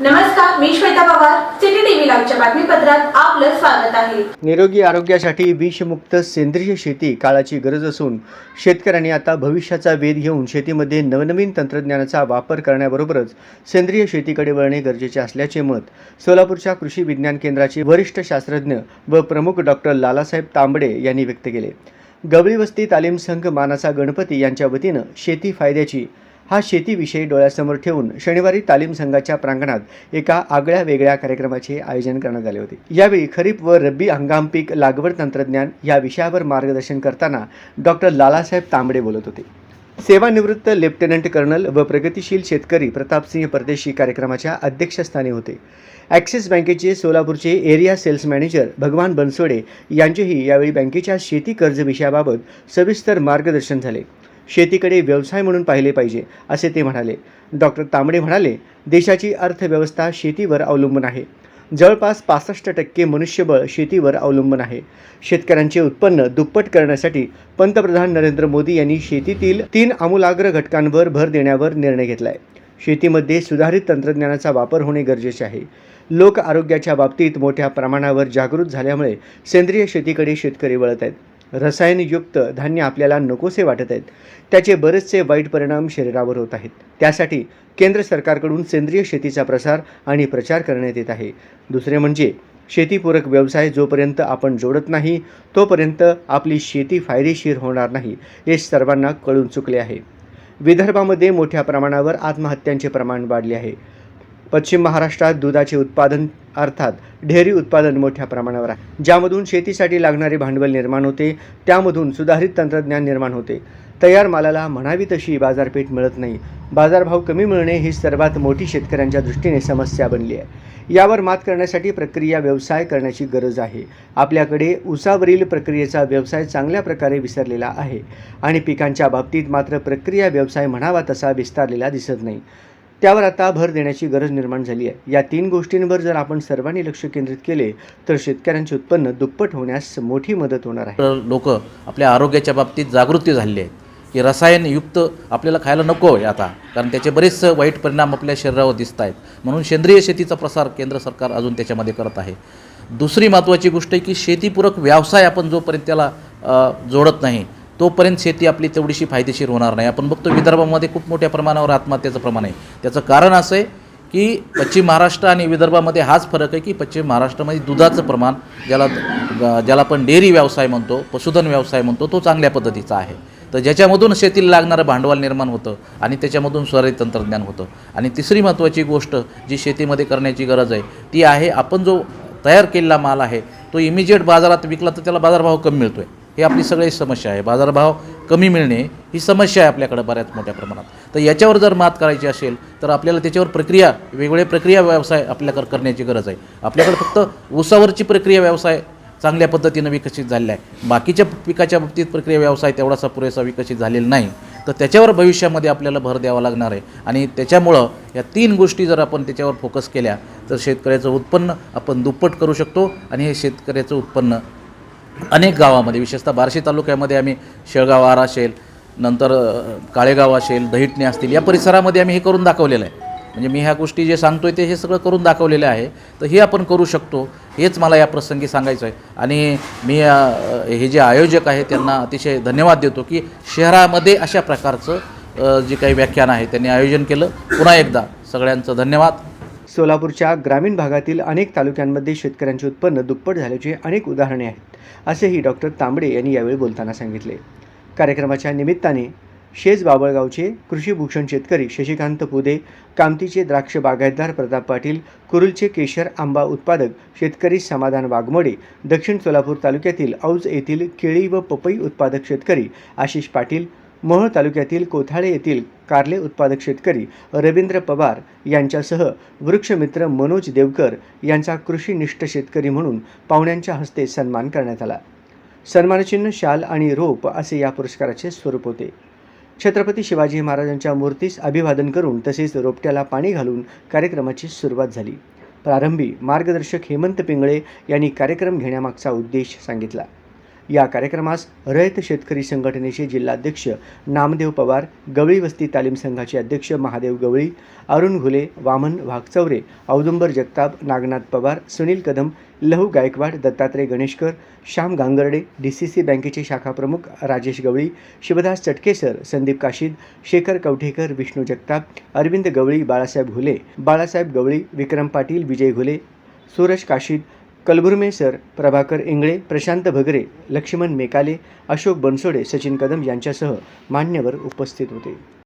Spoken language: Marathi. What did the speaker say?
नमस्कार मी श्वेता पवार. सिटी लाईव्हच्या बातमीपत्रात आपलं स्वागत आहे. निरोगी आरोग्यासाठी विषमुक्त सेंद्रिय शेती काळाची गरज असून शेतकऱ्यांनी आता भविष्याचा वेध घेऊन शेतीमध्ये नवनवीन तंत्रज्ञानाचा वापर करण्याबरोबरच सेंद्रिय शेतीकडे वळणे गरजेचे असल्याचे मत सोलापूरच्या कृषी विज्ञान केंद्राचे वरिष्ठ शास्त्रज्ञ व प्रमुख डॉक्टर लालासाहेब तांबडे यांनी व्यक्त केले. गवळी वस्ती तालीम संघ मानाचा गणपती यांच्या वतीनं शेती फायद्याची हा शेतीविषयी डोळ्यासमोर ठेवून शनिवारी तालीम संघाच्या प्रांगणात एका आगळ्या वेगळ्या कार्यक्रमाचे आयोजन करण्यात आले होते. यावेळी खरीप व रब्बी हंगाम पीक लागवड तंत्रज्ञान या विषयावर मार्गदर्शन करताना डॉक्टर लालासाहेब तांबडे बोलत होते. सेवानिवृत्त लेफ्टनंट कर्नल व प्रगतिशील शेतकरी प्रतापसिंह परदेशी कार्यक्रमाच्या अध्यक्षस्थानी होते. ॲक्सिस बँकेचे सोलापूरचे एरिया सेल्स मॅनेजर भगवान बनसोडे यांचेही यावेळी बँकेच्या शेती कर्ज विषयाबाबत सविस्तर मार्गदर्शन झाले. शेतीकडे व्यवसाय म्हणून पाहिले पाहिजे असे ते म्हणाले. डॉक्टर तांबडे म्हणाले देशाची अर्थव्यवस्था शेतीवर अवलंबून आहे. जवळपास पासष्ट टक्के मनुष्यबळ शेतीवर अवलंबून आहे. शेतकऱ्यांचे उत्पन्न दुप्पट करण्यासाठी पंतप्रधान नरेंद्र मोदी यांनी शेतीतील तीन आमूलाग्र घटकांवर भर देण्यावर निर्णय घेतला आहे शेतीमध्ये सुधारित तंत्रज्ञानाचा वापर होणे गरजेचे आहे. लोक आरोग्याच्या बाबतीत मोठ्या प्रमाणावर जागृत झाल्यामुळे सेंद्रिय शेतीकडे शेतकरी वळत आहेत. रसायनयुक्त धान्य आपल्याला नकोसे वाटत आहेत. त्याचे बरेचसे वाईट परिणाम शरीरावर होत आहेत. त्यासाठी केंद्र सरकारकडून सेंद्रिय शेतीचा प्रसार आणि प्रचार करण्यात येत आहे. दुसरे म्हणजे शेतीपूरक व्यवसाय जोपर्यंत आपण जोडत नाही तोपर्यंत आपली शेती फायदेशीर होणार नाही हे सर्वांना कळून चुकले आहे. विदर्भामध्ये मोठ्या प्रमाणावर आत्महत्यांचे प्रमाण वाढले आहे. पश्चिम महाराष्ट्रात दुधाचे उत्पादन अर्थात डेअरी उत्पादन मोठ्या प्रमाणावर आहे. ज्यामधून शेतीसाठी लागणारे भांडवल निर्माण होते त्यामधून सुधारित तंत्रज्ञान निर्माण होते. तयार मालाला म्हणावी तशी बाजारपेठ मिळत नाही. बाजारभाव कमी मिळणे ही सर्वात मोठी शेतकऱ्यांच्या दृष्टीने समस्या बनली आहे. यावर मात करण्यासाठी प्रक्रिया व्यवसाय करण्याची गरज आहे. आपल्याकडे उसावरील प्रक्रियेचा व्यवसाय चांगल्या प्रकारे विसरलेला आहे आणि पिकांच्या बाबतीत मात्र प्रक्रिया व्यवसाय म्हणावा तसा विस्तारलेला दिसत नाही. त्यावर आता भर देण्याची गरज निर्माण झाली आहे. या तीन गोष्टींवर जर आपण सर्वांनी लक्ष केंद्रित केले तर शेतकऱ्यांचे उत्पन्न दुप्पट होण्यास मोठी मदत होणार आहे. लोक आपल्या आरोग्याच्या बाबतीत जागृती झालेली आहे. की रसायनयुक्त आपल्याला खायला नको आहे आता कारण त्याचे बरेच वाईट परिणाम आपल्या शरीरावर दिसत आहेत. म्हणून सेंद्रिय शेतीचा प्रसार केंद्र सरकार अजून त्याच्यामध्ये करत आहे. दुसरी महत्त्वाची गोष्ट आहे की शेतीपूरक व्यवसाय आपण जोपर्यंत त्याला जोडत नाही तोपर्यंत शेती आपली तेवढीशी फायदेशीर होणार नाही. आपण बघतो विदर्भामध्ये खूप मोठ्या प्रमाणावर आत्महत्याचं प्रमाण आहे. त्याचं कारण असं आहे की पश्चिम महाराष्ट्र आणि विदर्भामध्ये हाच फरक आहे की पश्चिम महाराष्ट्रामध्ये दुधाचं प्रमाण ज्याला ज्याला आपण डेअरी व्यवसाय म्हणतो पशुधन व्यवसाय म्हणतो तो चांगल्या पद्धतीचा आहे. तर ज्याच्यामधून शेतीला लागणारं भांडवल निर्माण होतं आणि त्याच्यामधून सुधारित तंत्रज्ञान होतं. आणि तिसरी महत्त्वाची गोष्ट जी शेतीमध्ये करण्याची गरज आहे ती आहे आपण जो तयार केलेला माल आहे तो इमिजिएट बाजारात विकला तर त्याला बाजारभाव कमी मिळतो आहे हे आपली सगळी समस्या आहे. बाजारभाव कमी मिळणे ही समस्या आहे आपल्याकडे बऱ्याच मोठ्या प्रमाणात. तर याच्यावर जर मात करायची असेल तर आपल्याला त्याच्यावर प्रक्रिया वेगवेगळे प्रक्रिया व्यवसाय आपल्याकडे करण्याची गरज आहे. आपल्याकडे फक्त ऊसावरची प्रक्रिया व्यवसाय चांगल्या पद्धतीनं विकसित झालेला आहे. बाकीच्या पिकाच्या बाबतीत प्रक्रिया व्यवसाय तेवढासा पुरेसा विकसित झालेला नाही. तर त्याच्यावर भविष्यामध्ये आपल्याला भर द्यावा लागणार आहे. आणि त्याच्यामुळं या तीन गोष्टी जर आपण त्याच्यावर फोकस केल्या तर शेतकऱ्याचं उत्पन्न आपण दुप्पट करू शकतो आणि हे शेतकऱ्याचं उत्पन्न अनेक गावामध्ये विशेषतः बार्शी तालुक्यामध्ये आम्ही शेळगाव आरा असेल नंतर काळेगाव असेल दहिटणे असतील या परिसरामध्ये आम्ही हे करून दाखवलेलं आहे. म्हणजे मी ह्या गोष्टी जे सांगतो आहे ते हे सगळं करून दाखवलेलं आहे. तर हे आपण करू शकतो हेच मला या प्रसंगी सांगायचं आहे. आणि मी हे जे आयोजक आहे त्यांना अतिशय धन्यवाद देतो की शहरामध्ये अशा प्रकारचं जे काही व्याख्यान आहे त्यांनी आयोजन केलं. पुन्हा एकदा सगळ्यांचं धन्यवाद. सोलापूरच्या ग्रामीण भागातील अनेक तालुक्यांमध्ये शेतकऱ्यांचे उत्पन्न दुप्पट झाल्याचे अनेक उदाहरणे आहेत असेही डॉक्टर तांबडे यांनी यावेळी बोलताना सांगितले. कार्यक्रमाच्या निमित्ताने शेज बाबळगावचे कृषीभूषण शेतकरी शशिकांत पुदे कामतीचे द्राक्ष बागायतदार प्रताप पाटील कुरुलचे केशर आंबा उत्पादक शेतकरी समाधान वाघमोडे दक्षिण सोलापूर तालुक्यातील औज येथील केळी व पपई उत्पादक शेतकरी आशिष पाटील मोहोळ तालुक्यातील कोथाळे येथील कारले उत्पादक शेतकरी रवींद्र पवार यांच्यासह वृक्षमित्र मनोज देवकर यांचा कृषीनिष्ठ शेतकरी म्हणून पाहुण्यांच्या हस्ते सन्मान करण्यात आला. सन्मानचिन्ह शाल आणि रोप असे या पुरस्काराचे स्वरूप होते. छत्रपती शिवाजी महाराजांच्या मूर्तीस अभिवादन करून तसेच रोपट्याला पाणी घालून कार्यक्रमाची सुरुवात झाली. प्रारंभी मार्गदर्शक हेमंत पिंगळे यांनी कार्यक्रम घेण्यामागचा उद्देश सांगितला. या कार्यक्रमास रयत शेतकरी संघटनेचे जिल्हाध्यक्ष नामदेव पवार गवळी वस्ती तालीम संघाचे अध्यक्ष महादेव गवळी अरुण घुले वामन वाघचौरे औदुंबर Jagtap Nagnath Pawar Sunil Kadam Lahu Gaikwad Dattatray Ganeshkar Shyam Gangarde D C C बँकेचे शाखाप्रमुख राजेश गवळी शिवदास चटकेसर संदीप काशीद शेखर कवठेकर विष्णू जगताप अरविंद गवळी बाळासाहेब घुले बाळासाहेब गवळी विक्रम पाटील विजय घुले सूरज काशीद कलबुर्मे सर प्रभाकर इंगळे प्रशांत भगरे लक्ष्मण मेकाले अशोक बनसोडे सचिन कदम यांच्यासह मान्यवर उपस्थित होते.